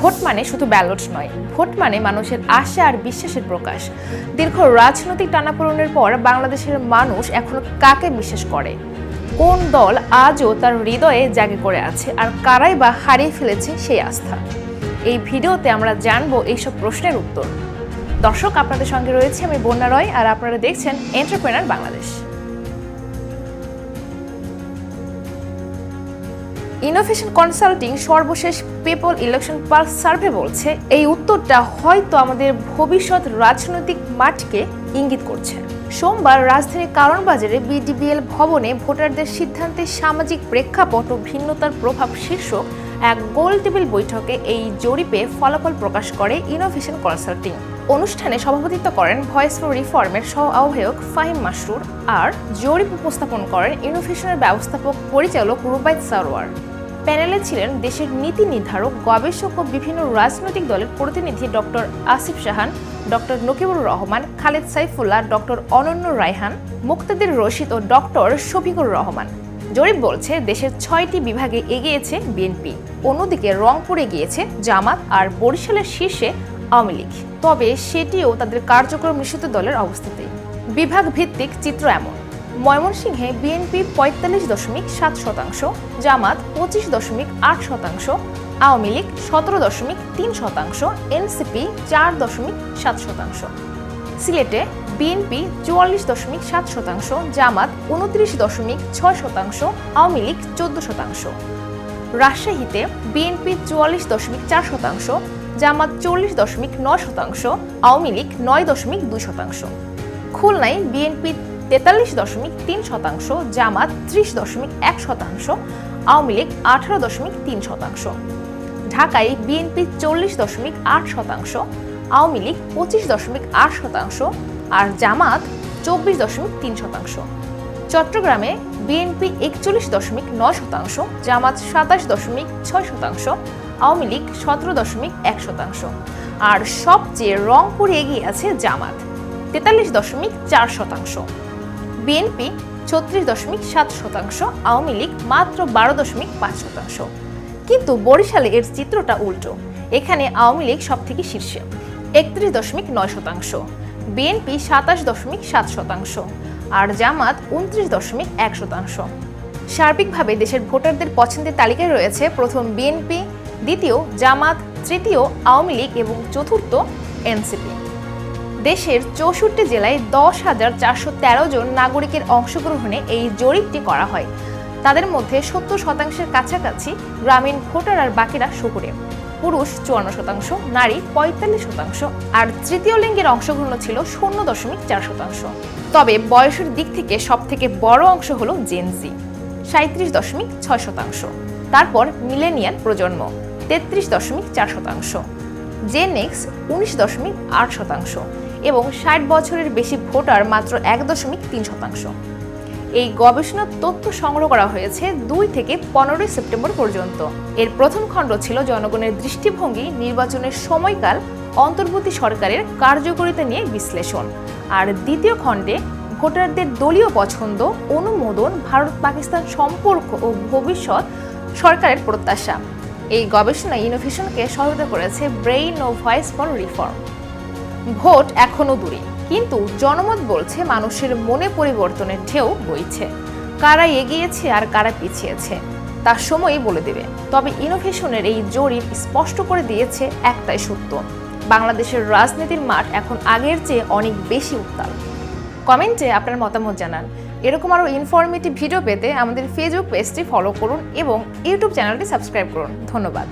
Vote মানে শুধু ballot নয়, ভোট মানে মানুষের আশা আর বিশ্বাসের প্রকাশ। দীর্ঘ রাজনৈতিক টানাপোড়েনের পর বাংলাদেশের মানুষ এখনও কাকে বিশ্বাস করে? কোন দল আজও তার হৃদয়ে জাগে করে আছে আর কারাই বা হারিয়ে ফেলেছে সেই আস্থা? এই ভিডিওতে আমরা জানব এইসব প্রশ্নের উত্তর। দর্শক, আপনাদের সঙ্গে রয়েছে আমি বন্যা রয় আর আপনারা দেখছেন এন্টারপ্রেনার বাংলাদেশ ইনোভেশন কনসাল্টিং সর্বশেষ পেপল ইলেকশন পার্ক সার্ভে বলছে, এই উত্তরটা হয়তো আমাদের ভবিষ্যৎ রাজনৈতিক মাঠকে ইঙ্গিত করছে। সোমবার রাজধানীর কারণ বাজারে বিডিবিএল ভবনে ভোটারদের সিদ্ধান্তে সামাজিক প্রেক্ষাপট ও ভিন্নতার প্রভাব শীর্ষক এক গোল টেবিল বৈঠকে এই জরিপে ফলাফল প্রকাশ করে ইনোভেশন কনসাল্টিং অনুষ্ঠানে সভাপতিত্ব করেন ভয়েস ফর রিফর্মের সহ আহ্বায়ক ফাহিম মাসরুর আর জরিপ উপস্থাপন করেন ইনোভেশনের ব্যবস্থাপক পরিচালক রুবাইদ সারোয়ার। প্যানেলে ছিলেন দেশের নীতি নির্ধারক, গবেষক ও বিভিন্ন রাজনৈতিক দলের প্রতিনিধি doctor Asif Shahan, doctor Nakibur Rahman, Khaled Saifullah, doctor Ananya Raihan, Muktadir Rashid ও ডক্টর শফিকুর রহমান। জরিপ বলছে, দেশের ছয়টি বিভাগে এগিয়েছে বিএনপি। অন্যদিকে রংপুরে গিয়েছে জামাত আর বরিশালের শীর্ষে আওয়ামী লীগ। তবে সেটিও তাদের কার্যক্রম নিষিদ্ধ দলের অবস্থাতে। বিভাগ ভিত্তিক চিত্র এমন। ময়মনসিংহে বিএনপি পঁয়তাল্লিশ দশমিক সাত শতাংশ, জামাত পঁচিশ দশমিক আট শতাংশ, আওয়ামী লীগ সতেরো দশমিক তিন শতাংশ, এনসিপি চার দশমিক সাত শতাংশ। সিলেটে বিএনপি চুয়াল্লিশ দশমিক সাত শতাংশ, জামাত উনত্রিশ দশমিক ছয় শতাংশ, আওয়ামী লীগ চোদ্দ শতাংশ। রাজশাহীতে বিএনপি চুয়াল্লিশ দশমিক চার শতাংশ, জামাত চল্লিশ দশমিক নয় শতাংশ, আওয়ামী লীগ নয় দশমিক দুই শতাংশ। খুলনায় বিএনপি তেতাল্লিশ দশমিক তিন শতাংশ, জামাত ত্রিশ দশমিক এক শতাংশ, আওয়ামী লীগ আঠারো দশমিক তিন শতাংশ। ঢাকায় বিএনপি চল্লিশ দশমিক আট শতাংশ আওয়ামী লীগ পঁচিশ দশমিক আট শতাংশ আর জামাত চব্বিশ দশমিক তিন শতাংশ। চট্টগ্রামে বিএনপি একচল্লিশ দশমিক নয় শতাংশ, জামাত সাতাশ দশমিক ছয় শতাংশ, আওয়ামী লীগ সতেরো দশমিক এক শতাংশ। আর সবচেয়ে রংপুরে এগিয়ে আছে জামাত, তেতাল্লিশ দশমিক চার শতাংশ। বিএনপি ছত্রিশ দশমিক সাত শতাংশ, আওয়ামী লীগ মাত্র বারো দশমিক পাঁচ শতাংশ। কিন্তু বরিশালে এর চিত্রটা উল্টো। এখানে আওয়ামী লীগ সব থেকে শীর্ষে। একত্রিশ দশমিক নয় শতাংশ, বিএনপি সাতাশ দশমিক সাত শতাংশ, আর জামাত উনত্রিশ দশমিক এক শতাংশ। সার্বিকভাবে দেশের ভোটারদের পছন্দের তালিকায় রয়েছে প্রথম বিএনপি, দ্বিতীয় জামাত, তৃতীয় আওয়ামী লীগ এবং চতুর্থ এনসিপি। দেশের চৌষট্টি জেলায় দশ হাজার চারশো তেরো জন নাগরিকের অংশগ্রহণে এই জরিপটি করা হয়। তাদের মধ্যে সত্তর শতাংশের কাছাকাছি গ্রামীণ ভোটার আর বাকিরা শহুরে। পুরুষ চুয়ান্ন শতাংশ, নারী পঁয়তাল্লিশ শতাংশ, আর তৃতীয় লিঙ্গের অংশগ্রহণ ছিল শূন্য দশমিক চার শতাংশ। তবে বয়সের দিক থেকে সব থেকে বড় অংশ হলো জেনজি সাঁত্রিশ দশমিক ছয় শতাংশ। তারপর মিলেনিয়াল প্রজন্ম, তেত্রিশ দশমিক চার শতাংশ। জেনেক্স উনিশ দশমিক আট শতাংশ এবং ষাট বছরের বেশি ভোটার মাত্র এক দশমিক তিন শতাংশ। এই গবেষণার তথ্য সংগ্রহ করা হয়েছে দুই থেকে পনেরোই সেপ্টেম্বর পর্যন্ত। এর প্রথম খণ্ড ছিল জনগণের দৃষ্টিভঙ্গি, নির্বাচনের সময়কাল, অন্তর্বর্তী সরকারের কার্যকারিতা নিয়ে বিশ্লেষণ। আর দ্বিতীয় খণ্ডে, ভোটারদের দলীয় পছন্দ, অনুমোদন ভারত পাকিস্তান সম্পর্ক ও ভবিষ্যৎ সরকারের প্রত্যাশা। এই গবেষণা ইনোভেশনকে সহায়তা করেছে ব্রেইন ও ভয়েস ফর রিফর্ম ভোট এখনও দূরে। কিন্তু জনমত বলছে মানুষের মনে পরিবর্তনের ঢেউ বইছে। কারা এগিয়েছে আর কারা পিছিয়েছে তার সময়ই বলে দেবে। তবে ইনোভেশনের এই জরিপ স্পষ্ট করে দিয়েছে একটাই সত্য, বাংলাদেশের রাজনীতির মাঠ এখন আগের চেয়ে অনেক বেশি উত্তাল। কমেন্টে আপনার মতামত জানান। এরকম আরও ইনফরমেটিভ ভিডিও পেতে আমাদের ফেসবুক পেজটি ফলো করুন এবং ইউটিউব চ্যানেলটি সাবস্ক্রাইব করুন। ধন্যবাদ।